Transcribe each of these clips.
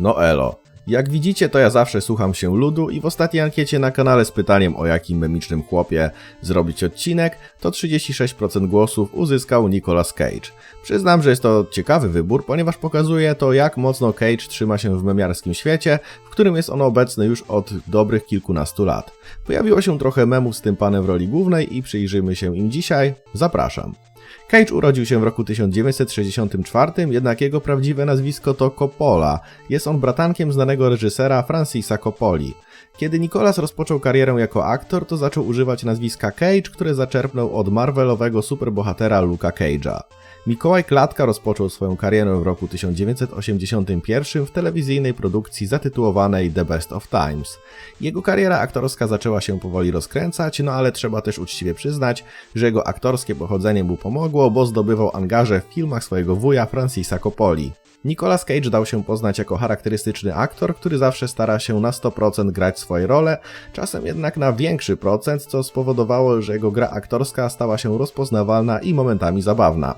No elo. Jak widzicie, to ja zawsze słucham się ludu i w ostatniej ankiecie na kanale z pytaniem o jakim memicznym chłopie zrobić odcinek, to 36% głosów uzyskał Nicolas Cage. Przyznam, że jest to ciekawy wybór, ponieważ pokazuje to jak mocno Cage trzyma się w memiarskim świecie, w którym jest on obecny już od dobrych kilkunastu lat. Pojawiło się trochę memów z tym panem w roli głównej i przyjrzyjmy się im dzisiaj. Zapraszam. Cage urodził się w roku 1964, jednak jego prawdziwe nazwisko to Coppola. Jest on bratankiem znanego reżysera Francisa Coppoli. Kiedy Nicolas rozpoczął karierę jako aktor, to zaczął używać nazwiska Cage, które zaczerpnął od marvelowego superbohatera Luka Cage'a. Mikołaj Klatka rozpoczął swoją karierę w roku 1981 w telewizyjnej produkcji zatytułowanej The Best of Times. Jego kariera aktorska zaczęła się powoli rozkręcać, no ale trzeba też uczciwie przyznać, że jego aktorskie pochodzenie mu pomogło, bo zdobywał angaże w filmach swojego wuja Francisa Coppoli. Nicolas Cage dał się poznać jako charakterystyczny aktor, który zawsze stara się na 100% grać swoje role, czasem jednak na większy procent, co spowodowało, że jego gra aktorska stała się rozpoznawalna i momentami zabawna.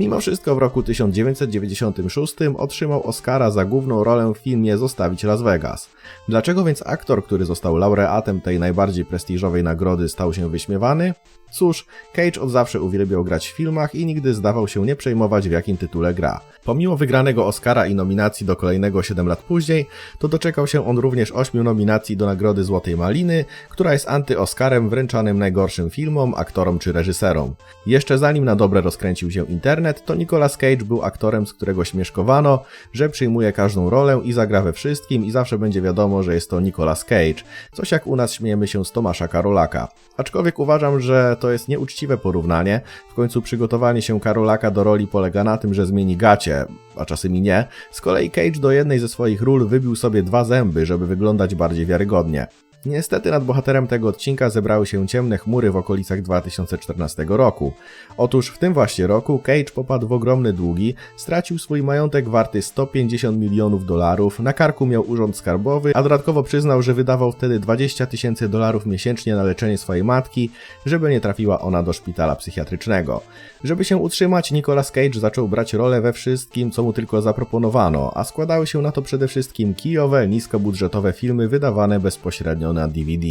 Mimo wszystko w roku 1996 otrzymał Oscara za główną rolę w filmie Zostawić Las Vegas. Dlaczego więc aktor, który został laureatem tej najbardziej prestiżowej nagrody, stał się wyśmiewany? Cóż, Cage od zawsze uwielbiał grać w filmach i nigdy zdawał się nie przejmować w jakim tytule gra. Pomimo wygranego Oscara i nominacji do kolejnego 7 lat później, to doczekał się on również 8 nominacji do Nagrody Złotej Maliny, która jest anty-Oscarem wręczanym najgorszym filmom, aktorom czy reżyserom. Jeszcze zanim na dobre rozkręcił się internet, to Nicolas Cage był aktorem, z którego śmieszkowano, że przyjmuje każdą rolę i zagra we wszystkim i zawsze będzie wiadomo, że jest to Nicolas Cage. Coś jak u nas śmiejemy się z Tomasza Karolaka. Aczkolwiek uważam, że to jest nieuczciwe porównanie. W końcu przygotowanie się Karolaka do roli polega na tym, że zmieni gacie, a czasem i nie. Z kolei Cage do jednej ze swoich ról wybił sobie dwa zęby, żeby wyglądać bardziej wiarygodnie. Niestety nad bohaterem tego odcinka zebrały się ciemne chmury w okolicach 2014 roku. Otóż w tym właśnie roku Cage popadł w ogromne długi, stracił swój majątek warty 150 milionów dolarów, na karku miał urząd skarbowy, a dodatkowo przyznał, że wydawał wtedy 20 tysięcy dolarów miesięcznie na leczenie swojej matki, żeby nie trafiła ona do szpitala psychiatrycznego. Żeby się utrzymać, Nicolas Cage zaczął brać rolę we wszystkim, co mu tylko zaproponowano, a składały się na to przede wszystkim kijowe, niskobudżetowe filmy wydawane bezpośrednio na DVD.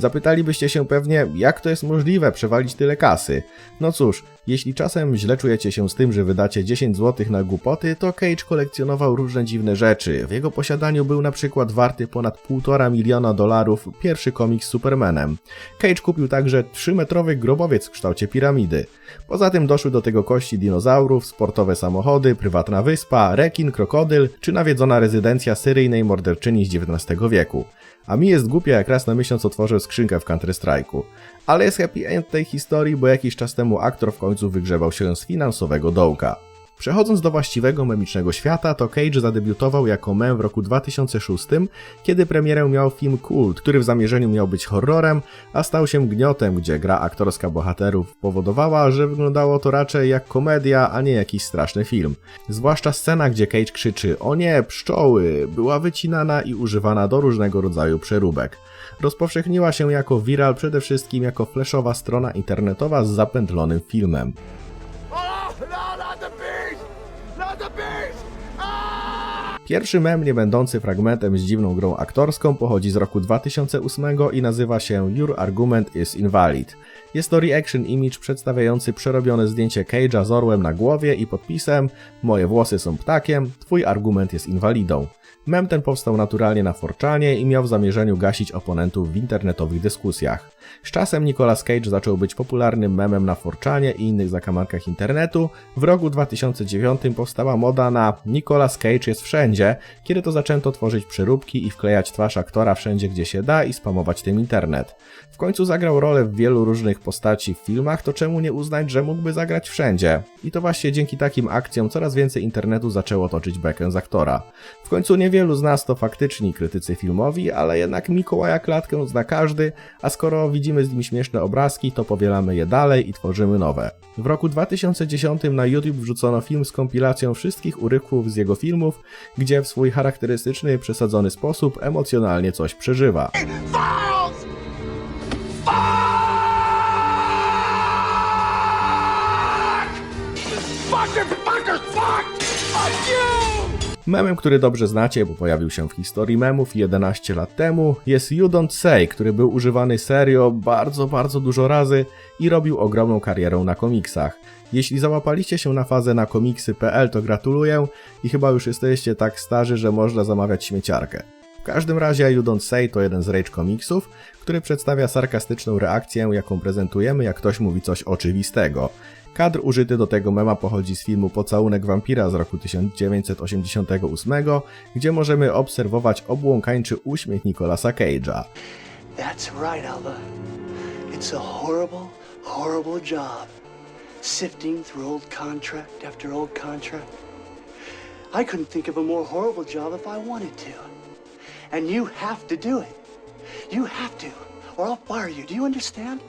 Zapytalibyście się pewnie, jak to jest możliwe przewalić tyle kasy? No cóż, jeśli czasem źle czujecie się z tym, że wydacie 10 zł na głupoty, to Cage kolekcjonował różne dziwne rzeczy. W jego posiadaniu był na przykład warty ponad 1,5 miliona dolarów pierwszy komiks z Supermanem. Cage kupił także 3-metrowy grobowiec w kształcie piramidy. Poza tym doszły do tego kości dinozaurów, sportowe samochody, prywatna wyspa, rekin, krokodyl czy nawiedzona rezydencja seryjnej morderczyni z XIX wieku. A mi jest głupia jak raz na miesiąc otworzę skrzynkę w Counter-Strike'u. Ale jest happy end tej historii, bo jakiś czas temu aktor w końcu wygrzebał się z finansowego dołka. Przechodząc do właściwego memicznego świata, to Cage zadebiutował jako mem w roku 2006, kiedy premierę miał film Kult, który w zamierzeniu miał być horrorem, a stał się gniotem, gdzie gra aktorska bohaterów powodowała, że wyglądało to raczej jak komedia, a nie jakiś straszny film. Zwłaszcza scena, gdzie Cage krzyczy o nie, pszczoły, była wycinana i używana do różnego rodzaju przeróbek. Rozpowszechniła się jako viral przede wszystkim jako flashowa strona internetowa z zapętlonym filmem. Oh, no, Not the beast! Ah! Pierwszy mem nie będący fragmentem z dziwną grą aktorską pochodzi z roku 2008 i nazywa się Your Argument is Invalid. Jest to reaction image przedstawiający przerobione zdjęcie Cage'a z orłem na głowie i podpisem Moje włosy są ptakiem, twój argument jest inwalidą. Mem ten powstał naturalnie na Forczanie i miał w zamierzeniu gasić oponentów w internetowych dyskusjach. Z czasem Nicolas Cage zaczął być popularnym memem na Forczanie i innych zakamarkach internetu. W roku 2009 powstała moda na Nicolas Cage jest wszędzie, kiedy to zaczęto tworzyć przeróbki i wklejać twarz aktora wszędzie gdzie się da i spamować tym internet. W końcu zagrał rolę w wielu różnych postaci w filmach, to czemu nie uznać, że mógłby zagrać wszędzie? I to właśnie dzięki takim akcjom coraz więcej internetu zaczęło toczyć bekę z aktora. W końcu niewielu z nas to faktyczni krytycy filmowi, ale jednak Mikołaja Klatkę zna każdy, a skoro widzimy z nim śmieszne obrazki, to powielamy je dalej i tworzymy nowe. W roku 2010 na YouTube wrzucono film z kompilacją wszystkich urywków z jego filmów, gdzie w swój charakterystyczny, przesadzony sposób emocjonalnie coś przeżywa. 'Cause Memem, który dobrze znacie, bo pojawił się w historii memów 11 lat temu, jest You Don't Say, który był używany serio bardzo, bardzo dużo razy i robił ogromną karierę na komiksach. Jeśli załapaliście się na fazę na komiksy.pl, to gratuluję i chyba już jesteście tak starzy, że można zamawiać śmieciarkę. Każdym razie You Don't Say to jeden z Rage komiksów, który przedstawia sarkastyczną reakcję, jaką prezentujemy, jak ktoś mówi coś oczywistego. Kadr użyty do tego mema pochodzi z filmu Pocałunek wampira z roku 1988, gdzie możemy obserwować obłąkańczy uśmiech Nicolasa Cage'a. That's right, Alva. It's a horrible, horrible job. Sifting through old contract after old contract. I couldn't think of a more horrible job if I wanted to. And you have to do it. You have to, or I'll fire you. Do you understand?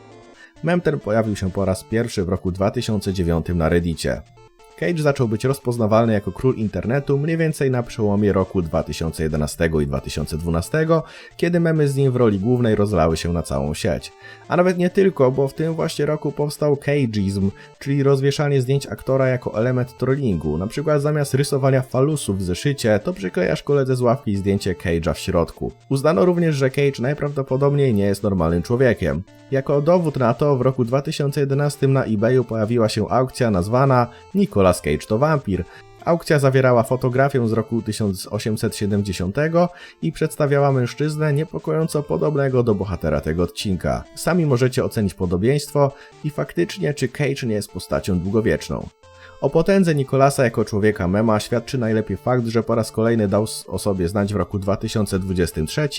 Mem ten pojawił się po raz pierwszy w roku 2009 na Reddicie. Cage zaczął być rozpoznawalny jako król internetu mniej więcej na przełomie roku 2011 i 2012, kiedy memy z nim w roli głównej rozlały się na całą sieć. A nawet nie tylko, bo w tym właśnie roku powstał cageizm, czyli rozwieszanie zdjęć aktora jako element trollingu. Na przykład zamiast rysowania falusów w zeszycie, to przyklejasz koledze z ławki zdjęcie Cage'a w środku. Uznano również, że Cage najprawdopodobniej nie jest normalnym człowiekiem. Jako dowód na to w roku 2011 na eBayu pojawiła się aukcja nazwana Nicolas Cage to wampir. Aukcja zawierała fotografię z roku 1870 i przedstawiała mężczyznę niepokojąco podobnego do bohatera tego odcinka. Sami możecie ocenić podobieństwo i faktycznie czy Cage nie jest postacią długowieczną. O potędze Nicolasa jako człowieka mema świadczy najlepiej fakt, że po raz kolejny dał o sobie znać w roku 2023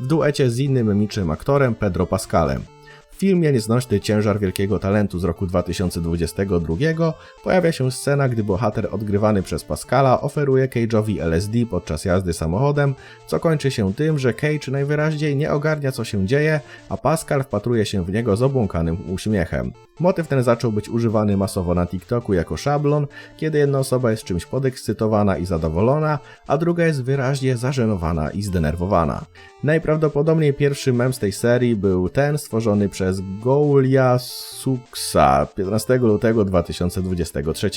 w duecie z innym memicznym aktorem Pedro Pascalem. W filmie Nieznośny ciężar wielkiego talentu z roku 2022 pojawia się scena, gdy bohater odgrywany przez Pascala oferuje Cage'owi LSD podczas jazdy samochodem, co kończy się tym, że Cage najwyraźniej nie ogarnia co się dzieje, a Pascal wpatruje się w niego z obłąkanym uśmiechem. Motyw ten zaczął być używany masowo na TikToku jako szablon, kiedy jedna osoba jest czymś podekscytowana i zadowolona, a druga jest wyraźnie zażenowana i zdenerwowana. Najprawdopodobniej pierwszy mem z tej serii był ten stworzony przez Goulia Suksa 15 lutego 2023.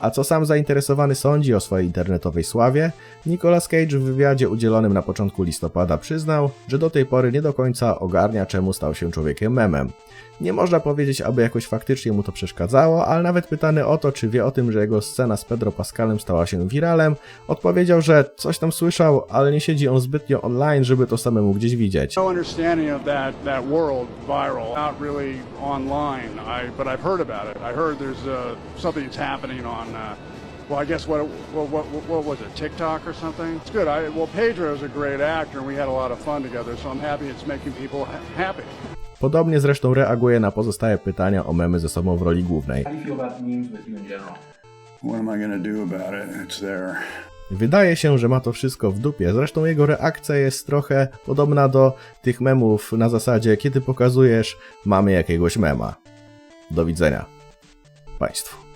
A co sam zainteresowany sądzi o swojej internetowej sławie, Nicolas Cage w wywiadzie udzielonym na początku listopada przyznał, że do tej pory nie do końca ogarnia czemu stał się człowiekiem memem. Nie można powiedzieć, aby jakoś faktycznie mu to przeszkadzało, ale nawet pytany o to, czy wie o tym, że jego scena z Pedro Pascalem stała się wiralem, odpowiedział, że coś tam słyszał, ale nie siedzi on zbytnio online, żeby to samemu gdzieś widzieć. well i guess what, what what what was it tiktok or something? It's good. I well pedro is a great actor and we had a lot of fun together so i'm happy it's making people ha- happy Podobnie zresztą reaguje na pozostałe pytania o memy ze sobą w roli głównej. Wydaje się, że ma to wszystko w dupie. Zresztą jego reakcja jest trochę podobna do tych memów na zasadzie, kiedy pokazujesz, mamy jakiegoś mema. Do widzenia. Państwu.